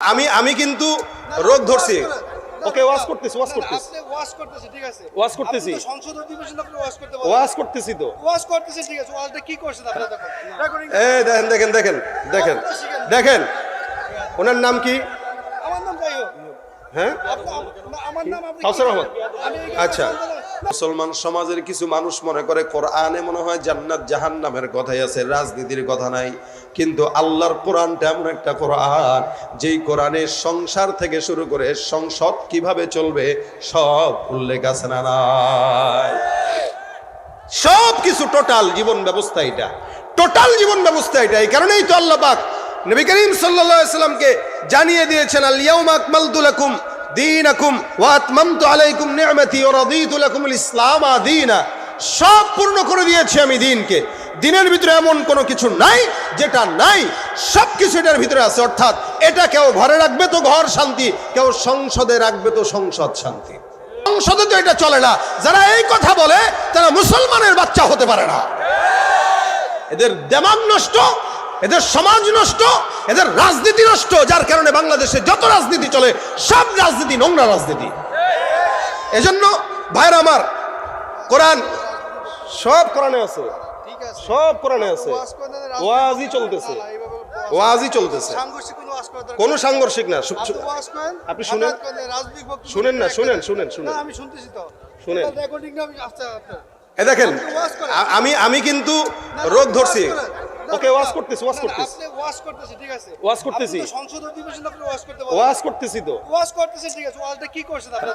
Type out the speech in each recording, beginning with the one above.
আমি আমি কিন্তু রোগ ধরছি। ওকে ওয়াশ করতেছি ওয়াশ করতেছি। আপনি ওয়াশ করতেছি ঠিক আছে। ওয়াশ করতেছি। সংসদ অধিবেশন আপনি ওয়াশ করতে পারেন ওয়াশ করতেছি তো। ওয়াশ করতেছি ঠিক আছে। ওয়াশটা কি করছেন আপনি? তখন এই দেখেন দেখেন দেখেন দেখেন। দেখেন ওনার নাম কি আমার নাম যাই হোক হ্যাঁ। আচ্ছা। মুসলমান সমাজের কিছু মানুষ মনে করে, কোরআনে মনে হয় জান্নাত জাহান্নামের কথাই আছে, রাজনীতির কথা নাই। কিন্তু আল্লাহর কোরআনটা এমন একটা কোরআন, যেই কোরআনে সংসার থেকে শুরু করে সংসদ কীভাবে চলবে, সব উল্লেখ আছে না নাই? সব কিছু টোটাল জীবন ব্যবস্থা এটা। টোটাল জীবন ব্যবস্থা এটা, এই কারণেই তো আল্লাহ পাক নবী করিম সাল্লামকে জানিয়ে দিয়েছেন আল ইয়াউমা আকমালতু লাকুম দীনাকুম আলাইকুম ওয়া রাদিতু ইসলাম দীনা। সব পূর্ণ করে দিয়েছি আমি দিনকে। দিনের ভিতরে এমন কোনো কিছু নাই, যেটা নাই সব কিছু এটার ভিতরে আছে। অর্থাৎ এটা কেউ ঘরে রাখবে তো ঘর শান্তি, কেউ সংসদে রাখবে তো সংসদ শান্তি। সংসদে তো এটা চলে না। যারা এই কথা বলে, তারা মুসলমানের বাচ্চা হতে পারে না। এদের দেমাগ নষ্ট এদের সমাজ নষ্ট এদের রাজনীতি নষ্ট যার কারণে বাংলাদেশে যত রাজনীতি চলে সব রাজনীতি নোংরা রাজনীতি। এজন্য ভাইরা আমার কোরআন সব কোরআনে আছে। ঠিক আছে। সব কোরআনে আছে। ওয়াজই চলতেছে। ওয়াজই চলতেছে। সাংঘর্ষিক কোনো। সাংঘর্ষিক না আপনি শুনেন। শুনেন না, শুনেন, শুনেন, শুনেন। আমি শুনতেছি তো। শুনেন। আচ্ছা, আচ্ছা। এ দেখেন আমি আমি কিন্তু রোগ ধরছি। ওকে না, করতেছি না, করতেছি। আপনি ওয়াজ করতেছে ঠিক আছে। ওয়াজ করতেছি। সংসদ অধিবেশন আপনি ওয়াজ করতে পারেন ওয়াজ করতেছি তো। ওয়াজ করতেছে ঠিক আছে। ওয়াজটা কি করছেন আপনি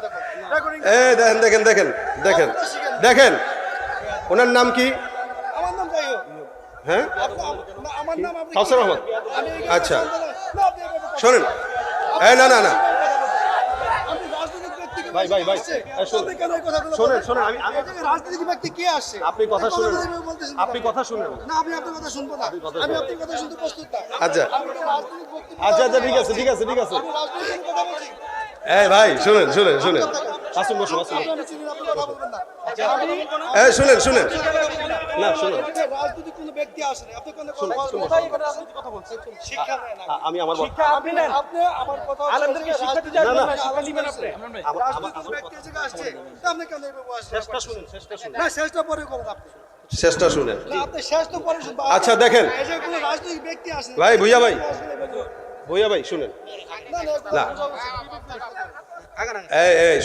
তখন এই দেখেন দেখেন দেখেন দেখেন দেখেন। ওনার নাম কি? আমার নাম যাই হ্যাঁ? আমার নাম আপনি কাউসার আহমদ। আচ্ছা। শোনেন। এই না না না। ভাই, ভাই, ভাই, শোনেন। শোনেন, আমি- রাজনৈতিক ব্যক্তি কে আসছে? আপনি কথা শুনেন। আপনি কথা শুনেন। না আমি আপনার কথা শুনব না। আমি আপনার কথা শুনতে প্রস্তুত না। আচ্ছা। আচ্ছা আচ্ছা ঠিক আছে ঠিক আছে ঠিক আছে। এই ভাই শুনেন শুনেন শুনেন। আসুন বসুন আসুন। এই শুনেন শুনেন। না শুনুন। রাজনৈতিক কোনো ব্যক্তি আসে না আপনি কোনো কোথায় এখানে রাজনৈতিক কথা বলছেন শিক্ষা নেন না। আ- আমি আমার শিক্ষা আপনি নেন। আপনি আমার কথা হচ্ছে শিক্ষা দিতে না, না। শিক্ষা দিবেন আপনি। আমার- আমার- ব্যক্তি এসে আসছে আপনি কেন এভাবে বসে শেষটা শুনেন শেষটা শুনেন। না শেষটা পরে করেন আপনি। শেষটা শুনেন। না আপনি শেষ তো পরে শুনবেন। আচ্ছা, দেখেন। এই যে কোনো রাজনৈতিক ব্যক্তি আসে ভাই, ভুইয়া ভাই। ভইয়া ভাই শুনেন। না। এই এই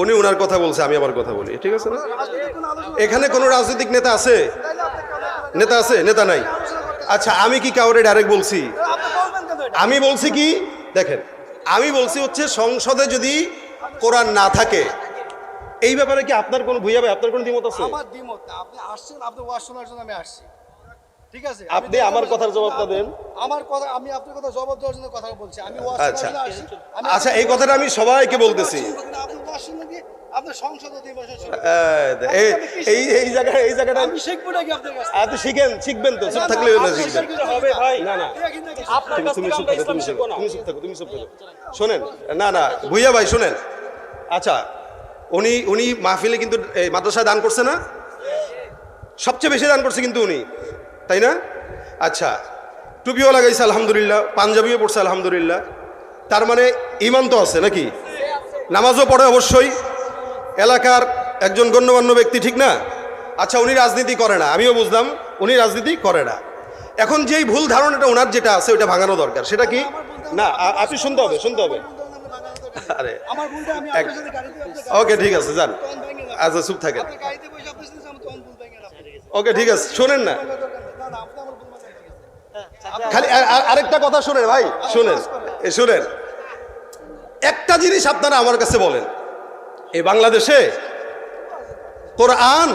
উনি ওনার কথা বলছে আমি আমার কথা বলি। ঠিক আছে না? এখানে কোনো রাজনৈতিক নেতা আছে? নেতা আছে? নেতা নাই? আচ্ছা আমি কি কাউরে ডাইরেক্ট বলছি? আমি বলছি কি দেখেন আমি বলছি হচ্ছে সংসদে যদি কোরআন না থাকে এই ব্যাপারে কি আপনার কোনো ভুইয়া ভাই আপনার কোনো দ্বিমত আছে? আমার দ্বিমত আপনি আসছেন আপনি ওয়াজ শোনার জন্য আমি আসছি। ঠিক আছে? আপনি আমার কথার জবাবটা দেন। আমার কথা আমি আপনার কথা জবাব দেওয়ার জন্য কথা বলছি। আমি আচ্ছা। আচ্ছা এই কথাটা আমি সবাইকে বলতেছি। শোনেন না না ভুইয়া ভাই শোনেন। আচ্ছা উনি উনি মাহফিলে কিন্তু এই মাদ্রাসায় দান করছে না? সবচেয়ে বেশি দান করছে কিন্তু উনি। তাই না? আচ্ছা টুপিও লাগাইছে আলহামদুলিল্লাহ। পাঞ্জাবিও পড়ছে আলহামদুলিল্লাহ। তার মানে ইমান তো আছে নাকি? নামাজও পড়ে অবশ্যই। এলাকার একজন গণ্যমান্য ব্যক্তি ঠিক না? আচ্ছা উনি রাজনীতি করে না আমিও বুঝলাম উনি রাজনীতি করে না। এখন যেই ভুল ধারণাটা ওনার যেটা আছে ওটা ভাঙানো দরকার। সেটা কি? না আপনি শুনতে হবে শুনতে হবে। আরে ওকে ঠিক আছে যান। আচ্ছা চুপ থাকেন। ওকে ঠিক আছে শোনেন না। মানে আছে। খালি আরেকটা কথা শুনেন ভাই শুনেন। এ শুনেন। একটা জিনিস আপনারা আমার কাছে বলেন। এই বাংলাদেশে কোরআন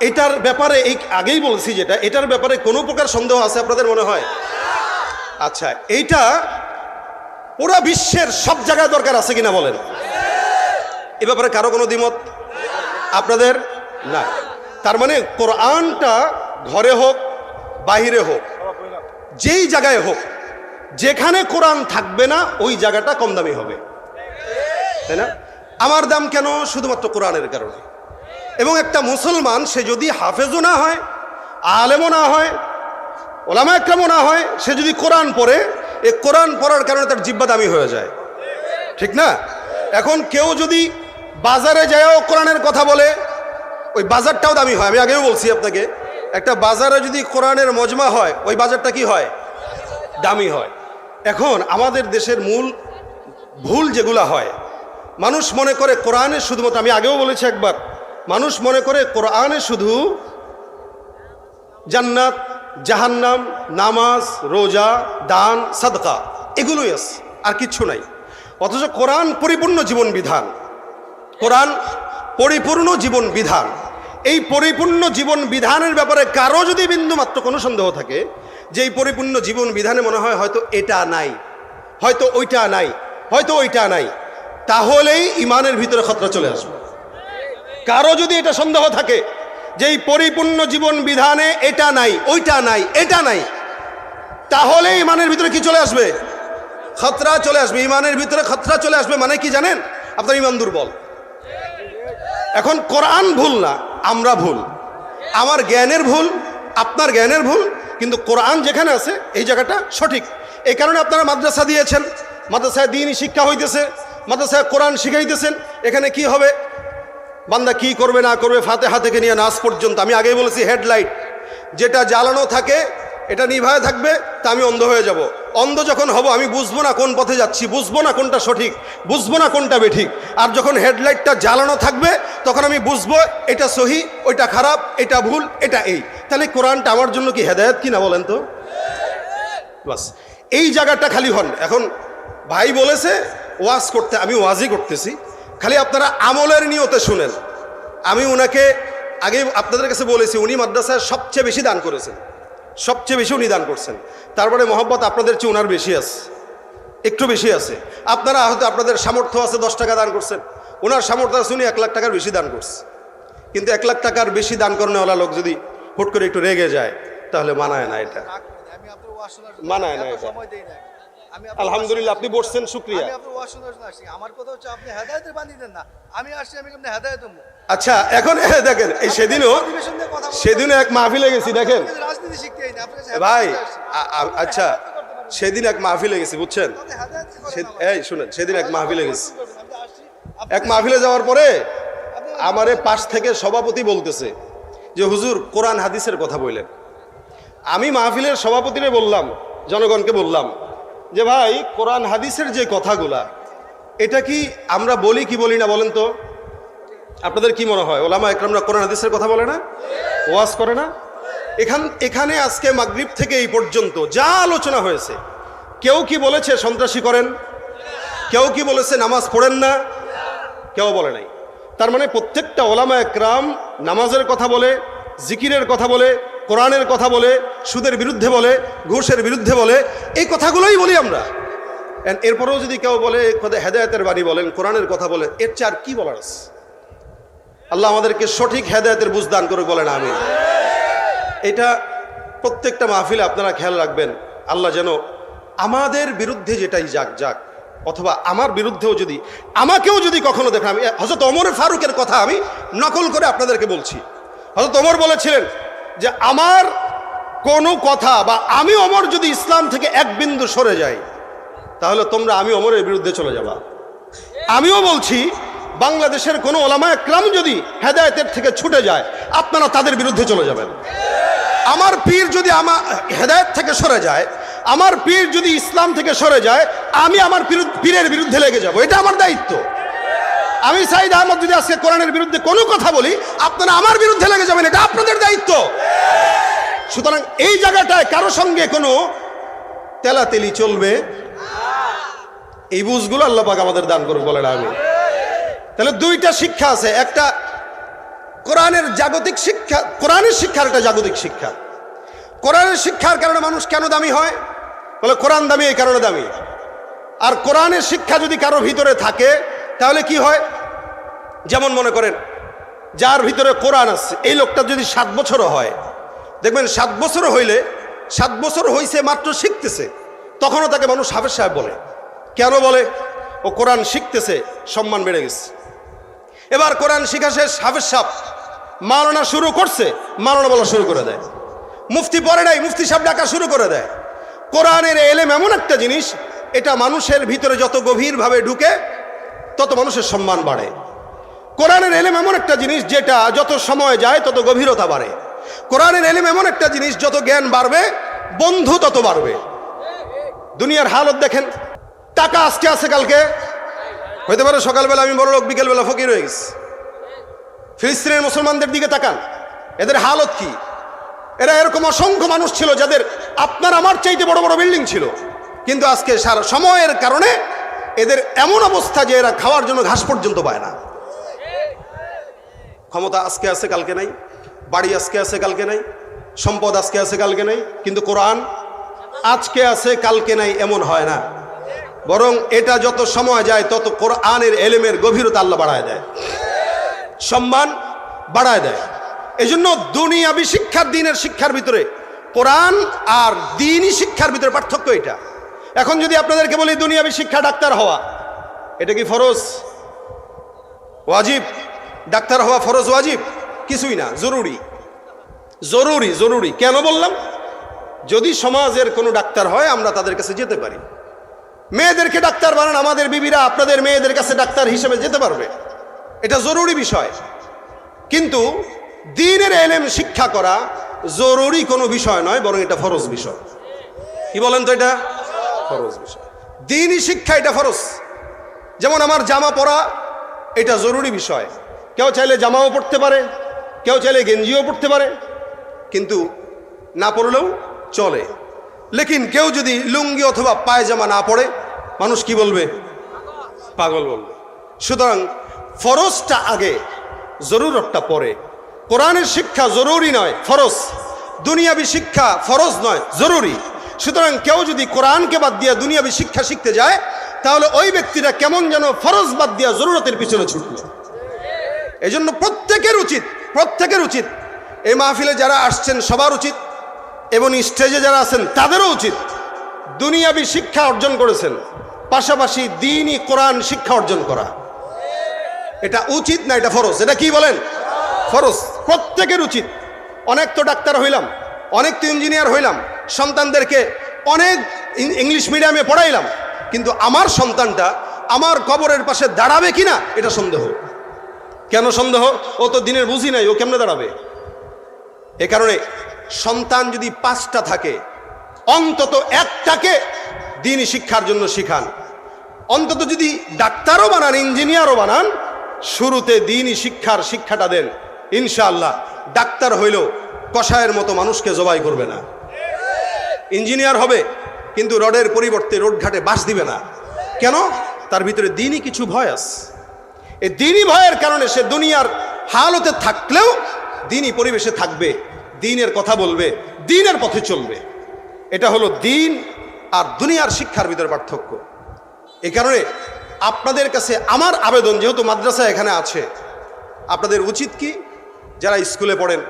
এটার ব্যাপারে এই আগেই বলছি যেটা এটার ব্যাপারে কোনো প্রকার সন্দেহ আছে আপনাদের মনে হয়? আচ্ছা এইটা পুরা বিশ্বের সব জায়গায় দরকার আছে কিনা বলেন? এ ব্যাপারে কারও কোনো দ্বিমত? আপনাদের? না। তার মানে কোরআনটা ঘরে হোক বাহিরে হোক, যেই জায়গায় হোক, যেখানে কোরআন থাকবে না, ওই জায়গাটা কম দামি হবে। তাই না? আমার দাম কেন? শুধুমাত্র কোরআনের কারণে। এবং একটা মুসলমান, সে যদি হাফেজও না হয়, আলেমও না হয়, ওলামা একরামও না হয়, সে যদি কোরআন পড়ে, এ কোরআন পড়ার কারণে তার জিব্বা দামি হয়ে যায়। ঠিক না? এখন কেউ যদি বাজারে যায়ও কোরআনের কথা বলে, ওই বাজারটাও দামি হয়। আমি আগেও বলছি আপনাকে একটা বাজারে যদি কোরআনের মজমা হয়, ওই বাজারটা কি হয়? দামি হয়। এখন আমাদের দেশের মূল ভুল যেগুলা হয়, মানুষ মনে করে কোরআনে শুধুমাত্র, আমি আগেও বলেছি একবার, মানুষ মনে করে কোরআনে শুধু জান্নাত, জাহান্নাম, নামাজ, রোজা, দান, সাদকা, এগুলোই আছে, আর কিচ্ছু নাই। অথচ কোরআন পরিপূর্ণ জীবন বিধান। কোরআন পরিপূর্ণ জীবন বিধান। এই পরিপূর্ণ জীবন বিধানের ব্যাপারে কারও যদি বিন্দু মাত্র কোনো সন্দেহ থাকে, যে এই পরিপূর্ণ জীবন বিধানে মনে হয় হয়তো এটা নাই, হয়তো ওইটা নাই, হয়তো ওইটা নাই, তাহলেই ইমানের ভিতরে খতরা চলে আসবে। কারও যদি এটা সন্দেহ থাকে, যে এই পরিপূর্ণ জীবন বিধানে এটা নাই, ওইটা নাই, এটা নাই তাহলে ইমানের ভিতরে কি চলে আসবে? খতরা চলে আসবে। ইমানের ভিতরে খতরা চলে আসবে মানে কি জানেন? আপনার ইমান দুর্বল। এখন কোরআন ভুল না। আমরা ভুল। আমার জ্ঞানের ভুল, আপনার জ্ঞানের ভুল, কিন্তু কোরআন যেখানে আছে, এই জায়গাটা সঠিক। এই কারণে আপনারা মাদ্রাসা দিয়েছেন। মাদ্রাসায় দিনই শিক্ষা হইতেছে, মাদ্রাসায় কোরআন শিখাইতেছেন। এখানে কি হবে? বান্দা কি করবে, না করবে, ফাতেহা থেকে নিয়ে নাচ পর্যন্ত। আমি আগেই বলেছি, হেডলাইট। যেটা জ্বালানো থাকে, এটা নিভায় থাকবে, তা আমি অন্ধ হয়ে যাব। অন্ধ যখন হব, আমি বুঝব না কোন পথে যাচ্ছি, বুঝব না কোনটা সঠিক, বুঝব না কোনটা বেঠিক। আর যখন হেডলাইটটা জ্বালানো থাকবে, তখন আমি বুঝব এটা সহি, ওইটা খারাপ, এটা ভুল, এটা এই। তাহলে কোরআনটা আমার জন্য কি হেদায়ত কি না বলেন তো? বাস, এই জায়গাটা খালি হন। এখন ভাই বলেছে, ওয়াজ করতে, আমি ওয়াজই করতেছি। খালি আপনারা আমলের নিয়তে শুনেন। আমি ওনাকে আগে আপনাদের কাছে বলেছি, উনি মাদ্রাসায় সবচেয়ে বেশি দান করেছেন। সবচেয়ে বেশি উনি দান করছেন। তারপরে মোহাম্মত আপনাদের চেয়ে ওনার বেশি আছে। একটু বেশি আছে। আপনারা হয়তো আপনাদের সামর্থ্য আছে দশ টাকা দান করছেন। ওনার সামর্থ্য আছে উনি এক লাখ টাকার বেশি দান করছে। কিন্তু এক লাখ টাকার বেশি দান করানোওয়ালা লোক যদি হুট করে একটু রেগে যায় তাহলে মানায় না এটা। মানায় না এটা। আলহামদুলিল্লাহ আপনি বসছেন শুক্রিয়া। আমার কথা হচ্ছে আপনি হেদায়েতের বাণী দেন না। আমি আসছি আমি কেমন হেদায়েত আচ্ছা এখন দেখেন এই সেদিনও সেদিনও এক মাহফিলে গেছি দেখেন। রাজনীতি শিখতে ভাই আচ্ছা সেদিন এক মাহফিলে গেছি বুঝছেন? এই শুনেন সেদিন এক মাহফিলে গেছি। এক মাহফিলে যাওয়ার পরে আমারে পাশ থেকে সভাপতি বলতেছে যে হুজুর কোরআন হাদিসের কথা বললেন। আমি মাহফিলের সভাপতিরে বললাম জনগণকে বললাম যে ভাই, কোরআন হাদিসের যে কথাগুলা, এটা কি আমরা বলি কি বলি না বলেন তো? আপনাদের কি মনে হয়? ওলামা একরামরা কোরআন হাদিসের কথা বলে না? ওয়াজ করে না? এখান, এখানে আজকে মাগরিব থেকে এই পর্যন্ত যা আলোচনা হয়েছে, কেউ কি বলেছে সন্ত্রাসী করেন? কেউ কি বলেছে নামাজ পড়েন না? কেউ বলে নাই। তার মানে প্রত্যেকটা ওলামা একরাম নামাজের কথা বলে জিকিরের কথা বলে, কোরআনের কথা বলে, সুদের বিরুদ্ধে বলে, ঘুষের বিরুদ্ধে বলে, এই কথাগুলোই বলি আমরা। এরপরেও যদি কেউ বলে হেদায়তের বাণী বলেন, কোরআনের কথা বলেন, এর চেয়ে আর কি বলার আছে? আল্লাহ আমাদেরকে সঠিক হেদায়তের বুঝদান করে বলেন আমি এটা প্রত্যেকটা মাহফিলে আপনারা খেয়াল রাখবেন, আল্লাহ যেন আমাদের বিরুদ্ধে যেটাই যাক যাক, অথবা আমার বিরুদ্ধেও যদি, আমাকেও যদি কখনো দেখেন, আমি হজরত অমর ফারুকের কথা আমি নকল করে আপনাদেরকে বলছি। হজরত অমর বলেছিলেন যে, আমার কোনো কথা বা আমি অমর যদি ইসলাম থেকে এক বিন্দু সরে যাই, তাহলে তোমরা আমি অমরের বিরুদ্ধে চলে যাবা। আমিও বলছি, বাংলাদেশের কোনো ওলামা একরাম যদি হেদায়তের থেকে ছুটে যায়, আপনারা তাদের বিরুদ্ধে চলে যাবেন। আমার পীর যদি আমার হেদায়ত থেকে সরে যায়, আমার পীর যদি ইসলাম থেকে সরে যায়, আমি আমার পীরের বিরুদ্ধে লেগে যাব। এটা আমার দায়িত্ব। আমি সাইদ আহমদ যদি আজকে কোরআনের বিরুদ্ধে কোনো কথা বলি, আপনারা আমার বিরুদ্ধে লেগে যাবেন, এটা আপনাদের দায়িত্ব। সুতরাং এই জায়গাটায় কারও সঙ্গে কোনো তেলাতেলি চলবে? এই বুঝগুলো আল্লাহ পাক আমাদের দান করুক, বলেন আমি। তাহলে দুইটা শিক্ষা আছে, একটা কোরআনের জাগতিক শিক্ষা, কোরআনের শিক্ষার একটা জাগতিক শিক্ষা। কোরআনের শিক্ষার কারণে মানুষ কেন দামি হয়? বলে, কোরআন দামি, এই কারণে দামি। আর কোরআনের শিক্ষা যদি কারও ভিতরে থাকে তাহলে কি হয়? যেমন মনে করেন, যার ভিতরে কোরআন আছে, এই লোকটা যদি সাত বছরও হয়, দেখবেন সাত বছর হইলে, সাত বছর হইছে মাত্র শিখতেছে, তখনও তাকে মানুষ হাফেজ সাহেব বলে। কেন বলে? ও কোরআন শিখতেছে, সম্মান বেড়ে গেছে। এবার কোরআন শিখা শেষ, হাফেজ সাহেব মালনা শুরু করছে মালনা বলা শুরু করে দেয়। মুফতি পরে নাই, মুফতি সাহেব ডাকা শুরু করে দেয়। কোরআনের এলেম এমন একটা জিনিস, এটা মানুষের ভিতরে যত গভীরভাবে ঢুকে তত মানুষের সম্মান বাড়ে। কোরআনের এলেম এমন একটা জিনিস যেটা যত সময় যায় তত গভীরতা বাড়ে। কোরআনের এলেম এমন একটা জিনিস যত জ্ঞান বাড়বে, বন্ধু তত বাড়বে। দুনিয়ার হালত দেখেন, টাকা আজকে আছে, কালকে। হইতে পারে সকালবেলা আমি বড় লোক বিকেলবেলা ফকির হয়ে গেছি। ফিলিস্তিনের মুসলমানদের দিকে তাকান, এদের হালত কি? এরা এরকম অসংখ্য মানুষ ছিল যাদের আপনার, আমার চাইতে বড় বড় বিল্ডিং ছিল। কিন্তু আজকে সারা সময়ের কারণে এদের এমন অবস্থা যে এরা খাওয়ার জন্য ঘাস পর্যন্ত পায় না। ক্ষমতা আজকে আছে, কালকে নাই। বাড়ি আজকে আছে, কালকে নাই। সম্পদ আজকে আছে, কালকে নাই। কিন্তু কোরআন আজকে আছে, কালকে নাই এমন হয় না। বরং এটা যত সময় যায়, তত কোরআনের এলেমের গভীরতা আল্লাহ বাড়ায় দেয়। সম্মান বাড়ায় দেয়। এই জন্য দুনিয়াবি শিক্ষার, দিনের শিক্ষার ভিতরে কোরআন আর দিনই শিক্ষার ভিতরে পার্থক্য এটা। এখন যদি আপনাদেরকে বলি দুনিয়াবি শিক্ষা ডাক্তার হওয়া, এটা কি ফরজ? ওয়াজিব? ডাক্তার হওয়া ফরজ ওয়াজিব? কিছুই না, জরুরি। জরুরি জরুরি। কেন বললাম? যদি সমাজের কোনো ডাক্তার হয়, আমরা তাদের কাছে যেতে পারি। মেয়েদেরকে ডাক্তার বানান, আমাদের বিবিরা আপনাদের মেয়েদের কাছে ডাক্তার হিসেবে যেতে পারবে। এটা জরুরি বিষয়। কিন্তু দিনের এলেম শিক্ষা করা জরুরি কোনো বিষয় নয়, বরং এটা ফরজ বিষয়। কি বলেন তো এটা? ফরজ বিষয়। দিনই শিক্ষা এটা ফরজ। যেমন আমার জামা পরা, এটা জরুরি বিষয়। কেউ চাইলে জামাও পড়তে পারে, কেউ চাইলে গেঞ্জিও পড়তে পারে, কিন্তু না পড়লেও চলে। লেকিন কেউ যদি লুঙ্গি অথবা পায়জামা না পড়ে, মানুষ কি বলবে? পাগল বলবে। সুতরাং ফরজটা আগে, জরুরতটা পরে। কোরআনের শিক্ষা জরুরি নয়, ফরজ। দুনিয়াবি শিক্ষা ফরজ নয়, জরুরি। সুতরাং কেউ যদি কোরআনকে বাদ দিয়ে দুনিয়াবি শিক্ষা শিখতে যায়, তাহলে ওই ব্যক্তিটা কেমন যেন ফরজ বাদ দিয়া জরুরতের পিছনে ছুটল এই জন্য প্রত্যেকের উচিত প্রত্যেকের উচিত এই মাহফিলে যারা আসছেন সবার উচিত, এবং স্টেজে যারা আছেন তাদেরও উচিত দুনিয়াবি শিক্ষা অর্জন করেছেন, পাশাপাশি দিনই কোরআন শিক্ষা অর্জন করা। এটা উচিত না এটা ফরজ? এটা কি বলেন? ফরজ। প্রত্যেকের উচিত। অনেক তো ডাক্তার হইলাম, অনেক তো ইঞ্জিনিয়ার হইলাম সন্তানদেরকে অনেক ইংলিশ মিডিয়ামে পড়াইলাম, কিন্তু আমার সন্তানটা আমার কবরের পাশে দাঁড়াবে কিনা, এটা সন্দেহ। কেন সন্দেহ? ও তো দিনের বুঝি নাই, ও কেমনে দাঁড়াবে? এ কারণে সন্তান যদি পাঁচটা থাকে, অন্তত একটাকে দিনই শিক্ষার জন্য শিখান। অন্তত যদি ডাক্তারও বানান, ইঞ্জিনিয়ারও বানান, শুরুতে দিনই শিক্ষার শিক্ষাটা দেন, ইনশাআল্লাহ। ডাক্তার হইলেও কষায়ের মতো মানুষকে জবাই করবে না। ইঞ্জিনিয়ার হবে, কিন্তু রডের পরিবর্তে রোডঘাটে বাস দিবে না। কেন? তার ভিতরে দিনই কিছু ভয় আছে। এই দিনই ভয়ের কারণে সে দুনিয়ার হালতে থাকলেও দিনই পরিবেশে থাকবে, দিনের কথা বলবে, দিনের পথে চলবে। এটা হলো দিন আর দুনিয়ার শিক্ষার ভিতরে পার্থক্য। এই কারণে আপনাদের কাছে আমার আবেদন, যেহেতু মাদ্রাসা এখানে আছে, আপনাদের উচিত কি? যারা স্কুলে পড়েন,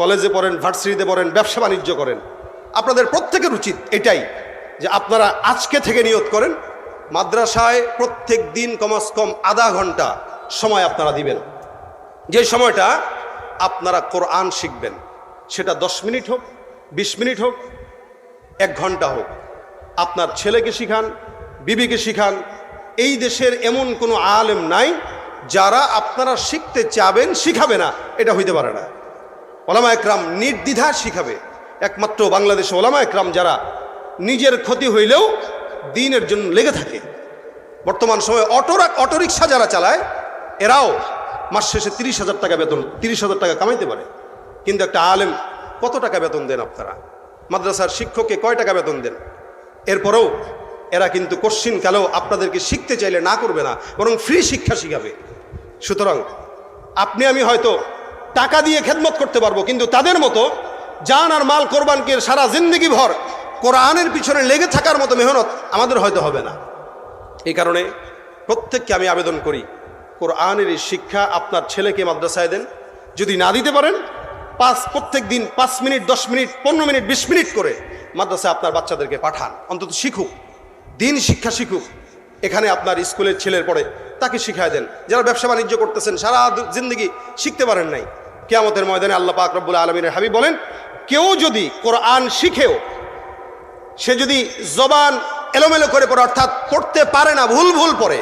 কলেজে পড়েন, ভার্সিটিতে পড়েন, ব্যবসা বাণিজ্য করেন আপনাদের প্রত্যেকের উচিত এটাই যে আপনারা আজকে থেকে নিয়ত করেন। মাদ্রাসায় প্রত্যেক দিন কমাস কম আধা ঘণ্টা সময় আপনারা দিবেন। যে সময়টা আপনারা কোরআন শিখবেন, সেটা দশ মিনিট হোক, বিশ মিনিট হোক, এক ঘণ্টা হোক। আপনার ছেলেকে শিখান, বিবিকে শিখান, এই দেশের এমন কোনো আলেম নাই যারা আপনারা শিখতে চাবেন, শিখাবে না, এটা হইতে পারে না। ওলামা একরাম নির্দ্বিধা শিখাবে। একমাত্র বাংলাদেশে ওলামা একরাম যারা নিজের ক্ষতি হইলেও দিনের জন্য লেগে থাকে। বর্তমান সময়ে অটো অটোরিকশা যারা চালায়, এরাও মাস শেষে তিরিশ হাজার টাকা বেতন, তিরিশ হাজার টাকা কামাইতে পারে। কিন্তু একটা আলেম কত টাকা বেতন দেন আপনারা? মাদ্রাসার শিক্ষককে কয় টাকা বেতন দেন? এরপরেও এরা কিন্তু কালেও আপনাদেরকে শিখতে চাইলে না করবে না, বরং ফ্রি শিক্ষা শিখাবে। সুতরাং আপনি আমি হয়তো টাকা দিয়ে খেদমত করতে পারব, কিন্তু তাদের মতো জান আর মাল কোরবানকে সারা জিন্দগি ভর কোরআনের পিছনে লেগে থাকার মতো মেহনত আমাদের হয়তো হবে না। এই কারণে প্রত্যেককে আমি আবেদন করি, কোরআনের এই শিক্ষা আপনার ছেলেকে মাদ্রাসায় দেন। যদি না দিতে পারেন, পাঁচ, প্রত্যেক দিন পাঁচ মিনিট, দশ মিনিট, পনেরো মিনিট, বিশ মিনিট করে মাদ্রাসায় আপনার বাচ্চাদেরকে পাঠান। অন্তত শিখুক, দিন শিক্ষা শিখুক। এখানে আপনার স্কুলের ছেলের পড়ে তাকে শিখায় দেন। যারা ব্যবসা বাণিজ্য করতেছেন, সারা জিন্দগি শিখতে পারেন নাই। কেয়ামতের ময়দানে আল্লাহ পাক রব্বুল আলমিনের হাবিব বলেন, কেউ যদি কোরআন শিখেও, সে যদি জবান এলোমেলো করে পড়ে, অর্থাৎ পড়তে পারে না, ভুল ভুল পড়ে,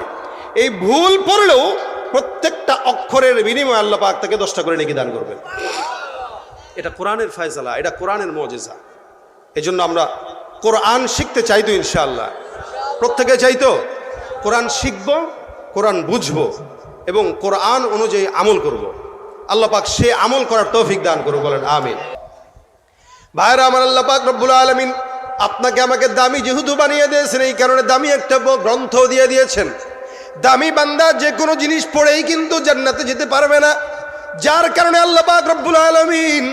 এই ভুল পড়লেও প্রত্যেকটা অক্ষরের বিনিময়ে আল্লাহ পাক তাকে দশটা করে নেকি দান করবেন। এটা কোরআনের ফয়সালা এটা কোরআনের মজেজা। এই জন্য আমরা কোরআন শিখতে চাই তো ইনশাআল্লাহ। প্রত্যেকে চাইতো কোরআন শিখব, কোরআন বুঝব এবং কোরআন অনুযায়ী আমল করব। আল্লাহ পাক সে আমল করার তৌফিক দান করুক, বলেন, আমিন। ভাইরা, আমার আল্লাহ পাক রব্বুল আলমিন আপনাকে আমাকে দামি যেহেতু বানিয়ে দিয়েছেন, এই কারণে দামি একটা গ্রন্থ দিয়ে দিয়েছেন। দামি বান্দা যে কোনো জিনিস পড়েই কিন্তু জান্নাতে যেতে পারবে না। যার কারণে আল্লাহ পাক রব্বুল আলমিন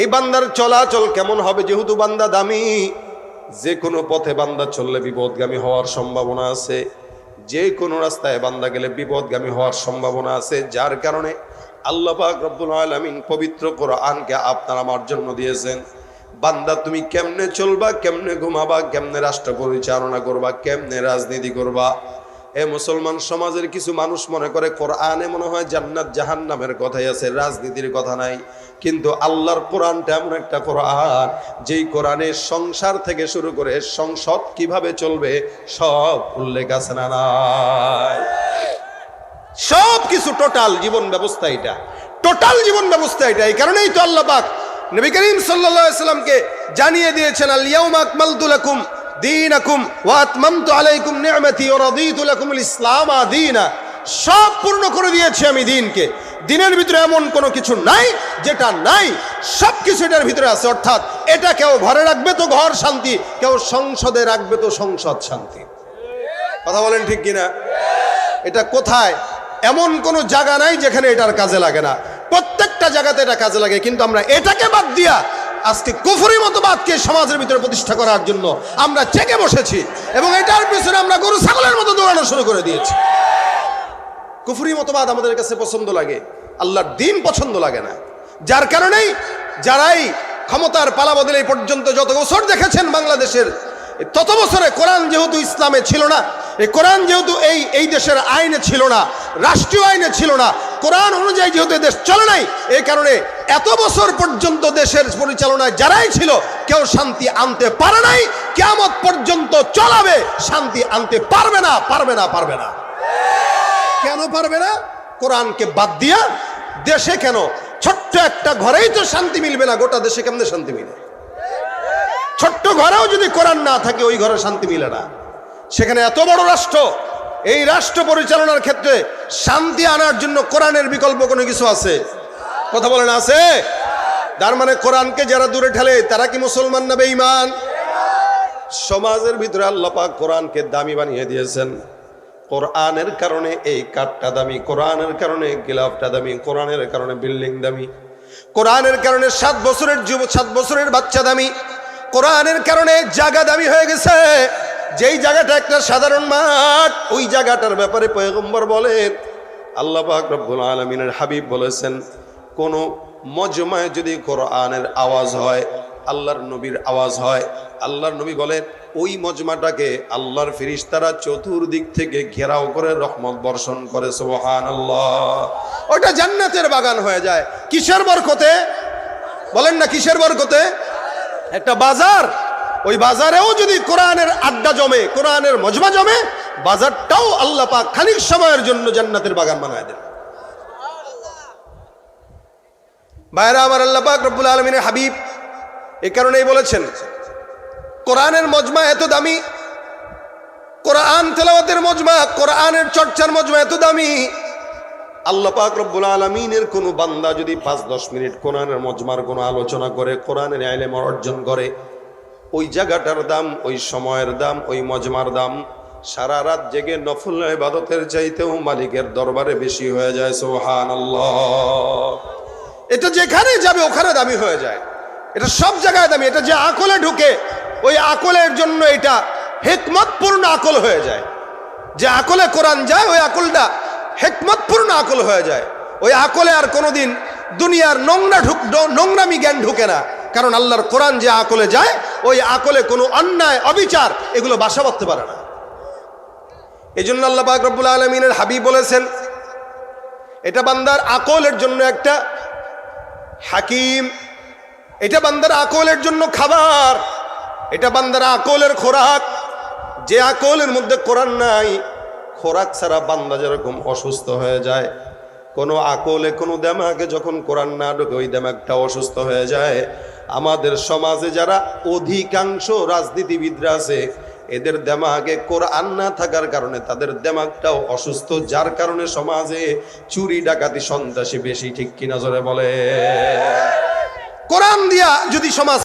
এই বান্দার চলাচল কেমন হবে? যেহেতু বান্দা দামি, যে কোনো পথে বান্দা চললে বিপদগামী হওয়ার সম্ভাবনা আছে। যে কোনো রাস্তায় বান্দা গেলে বিপদগামী হওয়ার সম্ভাবনা আছে, যার কারণে আল্লাহ পাক রব্বুল আলমিন পবিত্র কোরআনকে আপনার আমার জন্য দিয়েছেন। বান্দা, তুমি কেমনে চলবা, কেমনে ঘুমাবা, কেমনে রাষ্ট্র পরিচালনা করবা, কেমনে রাজনীতি করবা? এ মুসলমান সমাজের কিছু মানুষ মনে করে, কোরআনে মনে হয় জান্নাত জাহান্নামের কথাই আছে, রাজনীতির কথা নাই। কিন্তু আল্লাহর কোরআনটা এমন একটা কোরআন, যেই কোরআনে সংসার থেকে শুরু করে সংসদ কীভাবে চলবে, সব উল্লেখ আছে না নাই? সব কিছু টোটাল জীবন ব্যবস্থা এটা। টোটাল জীবন ব্যবস্থা এটা। এই কারণেই তো আল্লাহ নবী করিম সাল্লামকে জানিয়ে দিয়েছেন আল ইয়াউমা আকমালতু লাকুম দীনাকুম ওয়া আতমামতু আলাইকুম নি'মাতি ওয়া রাদিতু লাকুমুল ইসলাম দীনা। সব পূর্ণ করে দিয়েছি আমি দিনকে। দিনের ভিতরে এমন কোনো কিছু নাই যেটা নাই। সব কিছু এটার ভিতরে আছে। অর্থাৎ এটা কেউ ঘরে রাখবে তো ঘর শান্তি, কেউ সংসদে রাখবে তো সংসদ শান্তি। কথা বলেন ঠিক কিনা? এটা কোথায়? এমন কোনো জায়গা নাই যেখানে এটার কাজে লাগে না। প্রত্যেকটা জায়গাতে এটা কাজে লাগে, কিন্তু আমরা এটাকে বাদ দিয়া আজকে কুফুরি মতবাদকে সমাজের ভিতরে প্রতিষ্ঠা করার জন্য আমরা চেকে বসেছি এবং এটার পিছনে আমরা গরু, ছাগলের মতো দৌড়ানো শুরু করে দিয়েছি। কুফুরি মতবাদ আমাদের কাছে পছন্দ লাগে, আল্লাহর দিন পছন্দ লাগে না। যার কারণেই যারাই ক্ষমতার পালা বদলে পর্যন্ত যত বছর দেখেছেন বাংলাদেশের, তত বছরে কোরআন যেহেতু ইসলামে ছিল না এই কোরআন যেহেতু এই এই দেশের আইনে ছিল না, রাষ্ট্রীয় আইনে ছিল না, কোরআন অনুযায়ী যেহেতু দেশ চলে নাই এই কারণে এত বছর পর্যন্ত দেশের পরিচালনায় যারাই ছিল, কেউ শান্তি আনতে পারে নাই কেমন পর্যন্ত চলাবে, শান্তি আনতে পারবে না পারবে না পারবে না। কেন পারবে না? কোরআনকে বাদ দিয়া দেশে কেন? ছোট্ট একটা ঘরেই তো শান্তি মিলবে না, গোটা দেশে কেমনে শান্তি মিলে? ছোট্ট ঘরেও যদি কোরআন না থাকে, ওই ঘরে শান্তি মিলে না। সেখানে এত বড় রাষ্ট্র, এই রাষ্ট্র পরিচালনার ক্ষেত্রে শান্তি আনার জন্য কোরআনের বিকল্প কোনো কিছু আছে? কথা বলেন, আছে? তার মানে কোরআনকে যারা দূরে ঠেলে, তারা কি মুসলমান না বেঈমান? সমাজের ভিতরে আল্লাহ পাক কোরআনকে দামি বানিয়ে দিয়েছেন। কোরআনের কারণে এই কাঠটা দামি, কোরআনের কারণে গিলাফটা দামি, কোরআনের কারণে বিল্ডিং দামি, কোরআনের কারণে সাত বছরের যুব সাত বছরের বাচ্চা দামি, কোরআনের কারণে জায়গা দামি হয়ে গেছে। যেই জায়গাটা একটা সাধারণ মাঠ, ওই জায়গাটার ব্যাপারে পয়গম্বর বলেন, আল্লাহ পাক রব্বুল আলমিনের হাবিব বলেছেন, কোনো মজমায় যদি কোরআনের আওয়াজ হয়, আল্লাহর নবীর আওয়াজ হয়, আল্লাহর নবী বলেন, ওই মজমাটাকে আল্লাহর ফিরিস্তারা চতুর্দিক থেকে ঘেরাও করে রহমত বর্ষণ করে সোহান আল্লাহ ওটা জান্নাতের বাগান হয়ে যায়। কিসের বরকতে? বলেন না কিসের বরকতে? একটা বাজার। ওই বাজারেও যদি কোরআনের আড্ডা জমে, কোরআনের মজমা জমে, বাজারটাও আল্লাহ পাক খানিক সময়ের জন্য জান্নাতের বাগান বানায় দেন। ভাইরা, আমার আল্লাহ পাক রব্বুল আলমিনের হাবিব এ কারণেই বলেছেন, কোরআনের মজমা এত দামি, কোরআন তেলাওয়াতের মজমা, কোরআনের চর্চার মজমা এত দামি, আল্লাহ পাক রব্বুল আলমিনের কোনো বান্দা যদি পাঁচ দশ মিনিট কোরআনের মজমার কোনো আলোচনা করে, কোরআনের আইলেম অর্জন করে ওই জায়গাটার দাম, ওই সময়ের দাম, ওই মজমার দাম, সারা রাত জেগে নফল ইবাদতের চাইতেও মালিকের দরবারে বেশি হয়ে যায় সোহান এটা যেখানে যাবে, ওখানে দামি হয়ে যায়। এটা সব জায়গায় দামি, এটা যে আকলে ঢুকে, ওই আকলের জন্য এটা হেকমতপূর্ণ আকল হয়ে যায়। যে আকলে কোরআন যায়, ওই আকলটা হেকমতপূর্ণ আকল হয়ে যায়। ওই আকলে আর কোনোদিন দুনিয়ার নোংরা ঢুক নোংরামি জ্ঞান ঢুকে না। কারণ আল্লাহর কোরআন যে আকলে যায়, ওই আকলে কোনো অন্যায়, অবিচার এগুলো বাসা বাঁধতে পারে না। এই জন্য আল্লাহ পাক রব্বুল আলমিনের হাবিব বলেছেন, এটা বান্দার আকলের জন্য একটা হাকিম, এটা বান্দার আকলের জন্য খাবার, এটা বান্দার আকলের খোরাক। যে আকলের মধ্যে কোরআন নাই, খোরাক ছাড়া বান্দা যেরকম অসুস্থ হয়ে যায় কোনো আকলে, কোনো দেমাগে যখন কোরআন না ঢোকে, ওই দেমাগটা অসুস্থ হয়ে যায়। আমাদের সমাজে যারা অধিকাংশ রাজনীতিবিদরা আছে, এদের দেমাগে কোরআন না থাকার কারণে তাদের দেমাগটাও অসুস্থ। যার কারণে সমাজে চুরি, ডাকাতি, সন্ত্রাসী বেশি, ঠিক কিনা জোরে বলে? কোরআন দিয়া যদি সমাজ